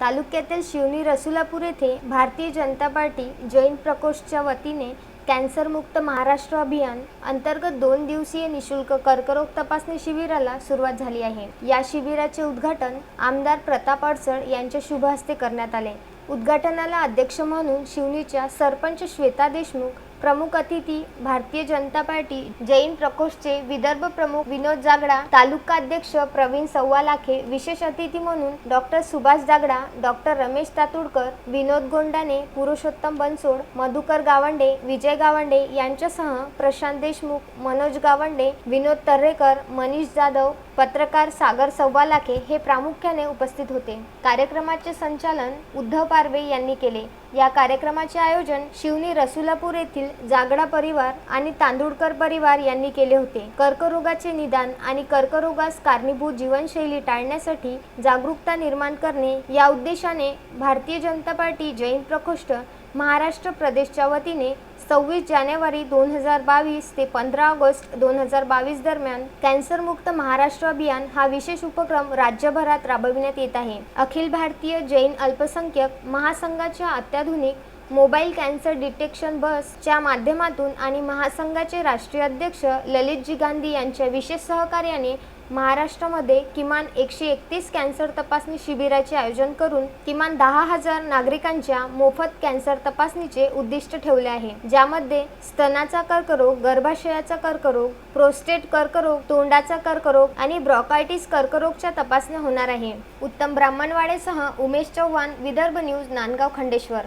तालुक्यातील शिवनी रसुलापूर येथे भारतीय जनता पार्टी जैन प्रकोष्ठच्या वतीने कॅन्सरमुक्त महाराष्ट्र अभियान अंतर्गत दोन दिवसीय निशुल्क कर्करोग तपासणी शिबिराला सुरुवात झाली आहे. या शिबिराचे उद्घाटन आमदार प्रताप अडसळ यांच्या शुभ हस्ते करण्यात आले. उद्घाटनाला अध्यक्ष म्हणून शिवनीच्या सरपंच श्वेता देशमुख प्रमुख अतिथी भारतीय जनता पार्टी जैन प्रकोष्ठचे विदर्भ प्रमुख विनोद जागडा तालुका अध्यक्ष प्रवीण सव्वालाखे विशेष अतिथी म्हणून डॉक्टर सुभाष जागडा डॉक्टर रमेश तातुडकर विनोद गोंडाने पुरुषोत्तम बनसोड मधुकर गावंडे विजय गावंडे यांच्यासह प्रशांत देशमुख मनोज गावंडे विनोद तर्रेकर मनीष जाधव पत्रकार सागर सव्वालाखे हे प्रामुख्याने उपस्थित होते. कार्यक्रमाचे संचालन उद्धव पारवे यांनी केले. या कार्यक्रमाचे आयोजन शिवनी रसुलापूर येथील जागडा परिवार आणि तांदूळकर परिवार यांनी केले होते. कर्करोगाचे निदान आणि कर्करोगास कारणीभूत जीवनशैली टाळण्यासाठी जागरूकता निर्माण करणे या उद्देशाने भारतीय जनता पार्टी जैन प्रकोष्ठ महाराष्ट्र प्रदेशच्या वतीने सव्वीस जानेवारी दोन हजार बावीस ते पंधरा ऑगस्ट दोन हजार बावीस दरम्यान कॅन्सरमुक्त महाराष्ट्र अभियान हा विशेष उपक्रम राज्यभरात राबविण्यात येत आहे. अखिल भारतीय जैन अल्पसंख्यक महासंघाच्या अत्याधुनिक मोबाईल कॅन्सर डिटेक्शन बसच्या माध्यमातून आणि महासंघाचे राष्ट्रीय अध्यक्ष ललितजी गांधी यांच्या विशेष सहकार्याने महाराष्ट्रामध्ये किमान एकशे एकतीस कॅन्सर तपासणी शिबिराचे आयोजन करून किमान दहा हजार नागरिकांच्या मोफत कॅन्सर तपासणीचे उद्दिष्ट ठेवले आहे. ज्यामध्ये स्तनाचा कर्करोग गर्भाशयाचा कर्करोग प्रोस्टेट कर्करोग तोंडाचा कर्करोग आणि ब्रॉकायटिस कर्करोगच्या तपासण्या होणार आहे. उत्तम ब्राह्मणवाडेसह उमेश चव्हाण विदर्भ न्यूज नांदगाव खंडेश्वर.